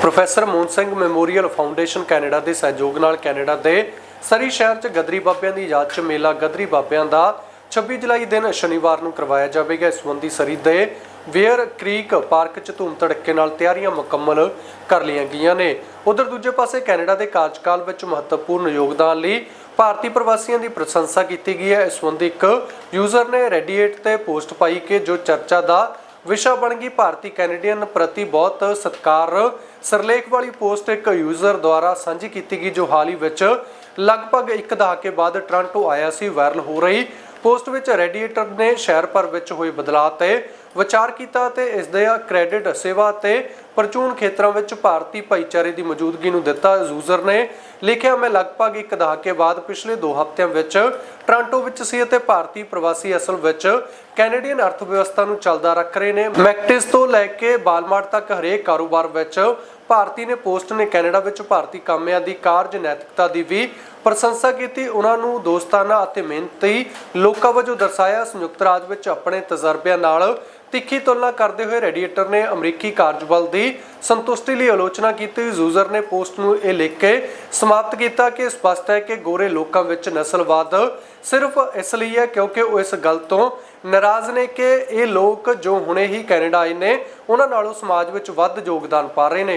Professor Mohan Singh memorial foundation Canada ਦੇ ਸਹਿਯੋਗ ਨਾਲ ਕੈਨੇਡਾ ਦੇ ਸਰੀ ਸ਼ਹਿਰ 'ਚ ਗਦਰੀ ਬਾਬਿਆਂ ਦੀ ਯਾਦ 'ਚ ਮੇਲਾ ਗਦਰੀ ਬਾਬਿਆਂ ਦਾ 26 ਜੁਲਾਈ ਦਿਨ ਸ਼ਨੀਵਾਰ ਨੂੰ ਕਰਵਾਇਆ ਜਾਵੇਗਾ। ਇਸ ਸੰਬੰਧੀ ਸਰੀ ਦੇ ਵੇਅਰ ਕ੍ਰੀਕ ਪਾਰਕ 'ਚ ਧੂਮ ਧੜੱਕੇ ਨਾਲ ਤਿਆਰੀਆਂ ਮੁਕੰਮਲ ਕਰ ਲਈਆਂ ਗਈਆਂ ਨੇ। ਉਧਰ ਦੂਜੇ ਪਾਸੇ ਕੈਨੇਡਾ ਦੇ ਕਾਰਜਕਾਲ ਵਿੱਚ ਮਹੱਤਵਪੂਰਨ ਯੋਗਦਾਨ ਲਈ ਭਾਰਤੀ ਪ੍ਰਵਾਸੀਆਂ ਦੀ ਪ੍ਰਸ਼ੰਸਾ ਕੀਤੀ ਗਈ ਹੈ। ਇਸ ਸੰਬੰਧੀ ਇੱਕ ਯੂਜ਼ਰ ਨੇ ਰੈਡੀਏਟ ਤੇ ਪੋਸਟ ਪਾਈ ਕਿ ਜੋ ਚਰਚਾ ਦਾ ਵਿਸ਼ਾ ਬਣ ਗਈ ਭਾਰਤੀ ਕੈਨੇਡੀਅਨ ਪ੍ਰਤੀ ਬਹੁਤ ਸਤਿਕਾਰ। ਸਰਲੇਖ ਵਾਲੀ ਪੋਸਟ ਇੱਕ ਯੂਜ਼ਰ ਦੁਆਰਾ ਸਾਂਝੀ ਕੀਤੀ ਗਈ, ਜੋ ਹਾਲ ਹੀ ਵਿੱਚ ਲਗਭਗ ਇੱਕ ਦਹਾਕੇ ਬਾਅਦ ਟੋਰਾਂਟੋ ਆਇਆ ਸੀ, ਵਾਇਰਲ ਹੋ ਰਹੀ। ਪੋਸਟ ਵਿੱਚ ਰੈਡੀਏਟਰ ਨੇ ਸ਼ਹਿਰ ਭਰ ਵਿੱਚ ਹੋਏ ਬਦਲਾਅ ਤੇ ਵਿਚਾਰ ਕੀਤਾ ਤੇ ਇਸ ਦੇ ਕ੍ਰੈਡਿਟ ਸੇਵਾ ਤੇ ਪ੍ਰਚੂਨ ਖੇਤਰਾਂ ਵਿੱਚ ਭਾਰਤੀ ਭਾਈਚਾਰੇ ਦੀ ਮੌਜੂਦਗੀ ਨੂੰ ਦਿੱਤਾ ਯੂਜ਼ਰ ਨੇ। ਲਿਖਿਆ, ਮੈਂ ਲਗਭਗ ਇੱਕ ਦਹਾਕੇ ਬਾਅਦ ਪਿਛਲੇ 2 ਹਫ਼ਤਿਆਂ ਵਿੱਚ ਟੋਰਾਂਟੋ ਵਿੱਚ ਸੀ ਅਤੇ ਭਾਰਤੀ ਪ੍ਰਵਾਸੀ ਅਸਲ ਵਿੱਚ ਕੈਨੇਡੀਅਨ ਅਰਥ ਨੂੰ ਚੱਲਦਾ ਰੱਖ ਰਹੇ ਨੇ। ਮੈਕਟਿਸ ਤੋਂ ਲੈ ਕੇ ਬਾਲਮਾਰਟ ਤੱਕ ਹਰੇਕ ਕਾਰੋਬਾਰ ਵਿੱਚ ਭਾਰਤੀ ਨੇ ਪੋਸਟ ਨੇ ਕੈਨੇਡਾ ਵਿੱਚ ਭਾਰਤੀ ਕਾਮਿਆਂ ਦੀ ਕਾਰਜ ਨੈਤਿਕਤਾ ਦੀ ਵੀ ਪ੍ਰਸ਼ੰਸਾ ਕੀਤੀ। ਉਹਨਾਂ ਨੂੰ ਦੋਸਤਾਨਾ ਅਤੇ ਮਿਹਨਤੀ ਲੋਕਾਂ ਵਜੋਂ ਦਰਸਾਇਆ। ਸੰਯੁਕਤ ਰਾਜ ਵਿੱਚ ਆਪਣੇ ਤਜਰਬਿਆਂ ਨਾਲ ਤਿੱਖੀ ਤੁਲਨਾ ਕਰਦੇ ਹੋਏ ਰੈਡੀਏਟਰ ਨੇ ਅਮਰੀਕੀ ਕਾਰਜਬਲ ਦੀ ਸੰਤੁਸ਼ਟੀ ਲਈ ਆਲੋਚਨਾ ਕੀਤੀ। ਯੂਜ਼ਰ ਨੇ ਪੋਸਟ ਨੂੰ ਇਹ ਲਿਖ ਕੇ ਸਮਾਪਤ ਕੀਤਾ ਕਿ ਸਪਸ਼ਟ ਹੈ ਕਿ ਗੋਰੇ ਲੋਕਾਂ ਵਿੱਚ ਨਸਲਵਾਦ ਸਿਰਫ ਇਸ ਲਈ ਹੈ ਕਿਉਂਕਿ ਉਹ ਇਸ ਗੱਲ ਤੋਂ ਨਾਰਾਜ਼ ਨੇ ਕਿ ਇਹ ਲੋਕ ਜੋ ਹੁਣੇ ਹੀ ਕੈਨੇਡਾ ਆਏ ਨੇ, ਉਹਨਾਂ ਨਾਲੋਂ ਸਮਾਜ ਵਿੱਚ ਵੱਧ ਯੋਗਦਾਨ ਪਾ ਰਹੇ ਨੇ।